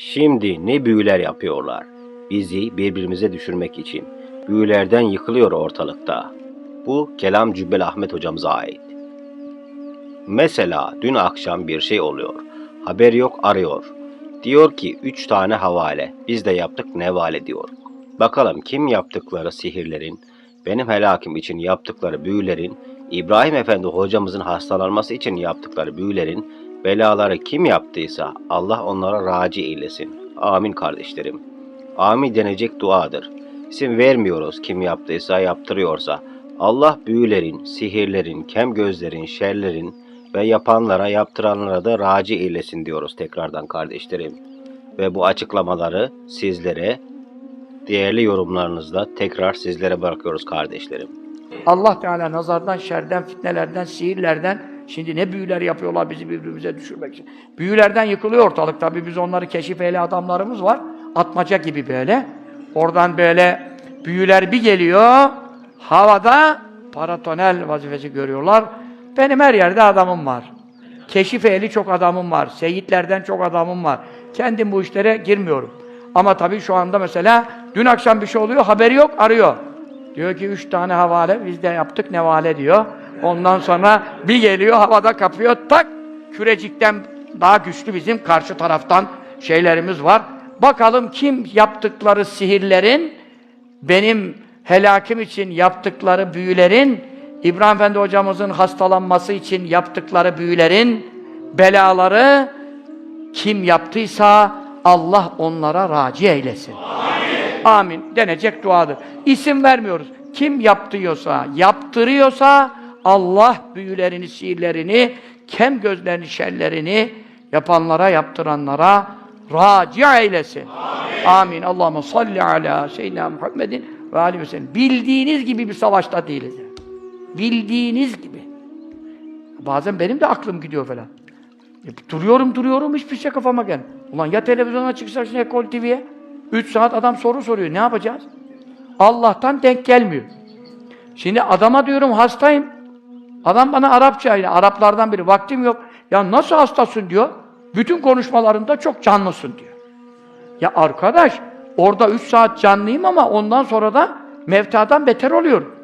Şimdi ne büyüler yapıyorlar. Bizi birbirimize düşürmek için. Büyülerden yıkılıyor ortalıkta. Bu kelam Cübbel Ahmet hocamıza ait. Mesela dün akşam bir şey oluyor. Haber yok arıyor. Diyor ki üç tane havale. Biz de yaptık nevale diyor. Bakalım kim yaptıkları sihirlerin, benim helakim için yaptıkları büyülerin, İbrahim Efendi hocamızın hastalanması için yaptıkları büyülerin, belaları kim yaptıysa Allah onlara raci eylesin. Amin kardeşlerim. Amin denecek duadır. İsim vermiyoruz kim yaptıysa yaptırıyorsa. Allah büyülerin, sihirlerin, kem gözlerin, şerlerin ve yapanlara yaptıranlara da raci eylesin diyoruz tekrardan kardeşlerim. Ve bu açıklamaları sizlere değerli yorumlarınızda tekrar sizlere bırakıyoruz kardeşlerim. Allah Teala nazardan, şerden, fitnelerden, sihirlerden şimdi ne büyüler yapıyorlar bizi birbirimize düşürmek için. Büyülerden yıkılıyor ortalık. Tabii biz onları keşif ehli adamlarımız var. Atmaca gibi böyle. Oradan böyle büyüler bir geliyor. Havada paratonel vazifesi görüyorlar. Benim her yerde adamım var. Keşif ehli çok adamım var. Seyitlerden çok adamım var. Kendim bu işlere girmiyorum. Ama tabii şu anda mesela dün akşam bir şey oluyor, haberi yok, arıyor. Diyor ki üç tane havale, biz de yaptık nevale diyor. Ondan sonra bir geliyor, havada kapıyor, tak! Kürecikten daha güçlü bizim karşı taraftan şeylerimiz var. Bakalım kim yaptıkları sihirlerin, benim helakim için yaptıkları büyülerin, İbrahim Efendi hocamızın hastalanması için yaptıkları büyülerin, belaları kim yaptıysa Allah onlara raci eylesin. Amin. denecek duadır. İsim vermiyoruz. Kim yaptırıyorsa, yaptırıyorsa Allah büyülerini, sihirlerini, kem gözlerini, şerlerini yapanlara, yaptıranlara raci eylesin. Amin. Amin. Allahümme salli ala seyyidina Muhammedin ve aleyhi ve sellem. Bildiğiniz gibi bir savaşta değiliz. Bildiğiniz gibi. Bazen benim de aklım gidiyor falan. E, duruyorum duruyorum hiçbir şey kafama gel. Ulan ya televizyona çıksak şimdi Ekol TV'ye 3 saat adam soru soruyor. Ne yapacağız? Allah'tan denk gelmiyor. Şimdi adama diyorum hastayım. Adam bana Arapça ile Araplardan biri vaktim yok. Ya nasıl hastasın diyor. Bütün konuşmalarında çok canlısın diyor. Ya arkadaş orada 3 saat canlıyım ama ondan sonra da mevtadan beter oluyorum.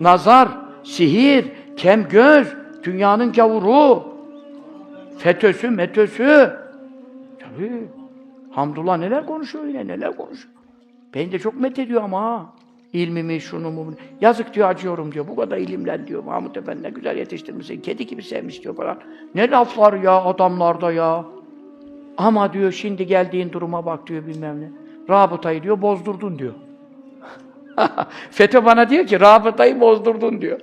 Nazar, sihir, kem göz, dünyanın gavuru, FETÖ'sü, METÖ'sü. Tabii. Hamdullah neler konuşuyor yine, neler konuşuyor. Beni de çok met ediyor ama ha. İlmimi, şunu mu. Yazık diyor, acıyorum diyor. Bu kadar ilimlen diyor. Mahmut Efendi ne güzel yetiştirmişsin. Kedi gibi sevmiş diyor falan. Ne laflar ya adamlarda ya. Ama diyor şimdi geldiğin duruma bak diyor bilmem ne. Rabıtayı diyor bozdurdun diyor. FETÖ bana diyor ki rabıtayı bozdurdun diyor.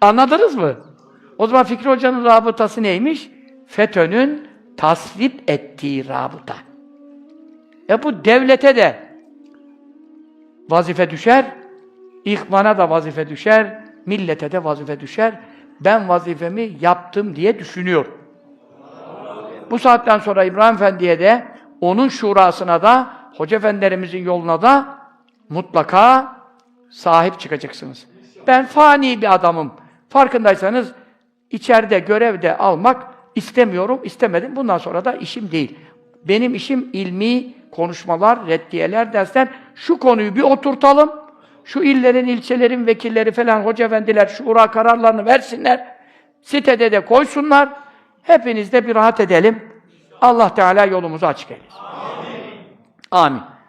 Anladınız mı? O zaman Fikri Hoca'nın rabıtası neymiş? FETÖ'nün tasvip ettiği rabıta. E bu devlete de vazife düşer, ihvana da vazife düşer, millete de vazife düşer. Ben vazifemi yaptım diye düşünüyor. Bu saatten sonra İbrahim Efendi'ye de onun şurasına da Hoca Efendilerimizin yoluna da mutlaka sahip çıkacaksınız. Ben fani bir adamım. Farkındaysanız içeride görevde almak istemiyorum, istemedim. Bundan sonra da işim değil. Benim işim ilmi konuşmalar, reddiyeler, dersler. Şu konuyu bir oturtalım. Şu illerin, ilçelerin vekilleri falan, hoca efendiler şura kararlarını versinler. Sitede de koysunlar. Hepiniz de bir rahat edelim. Allah Teala yolumuzu açık eylesin. Amin. Amin.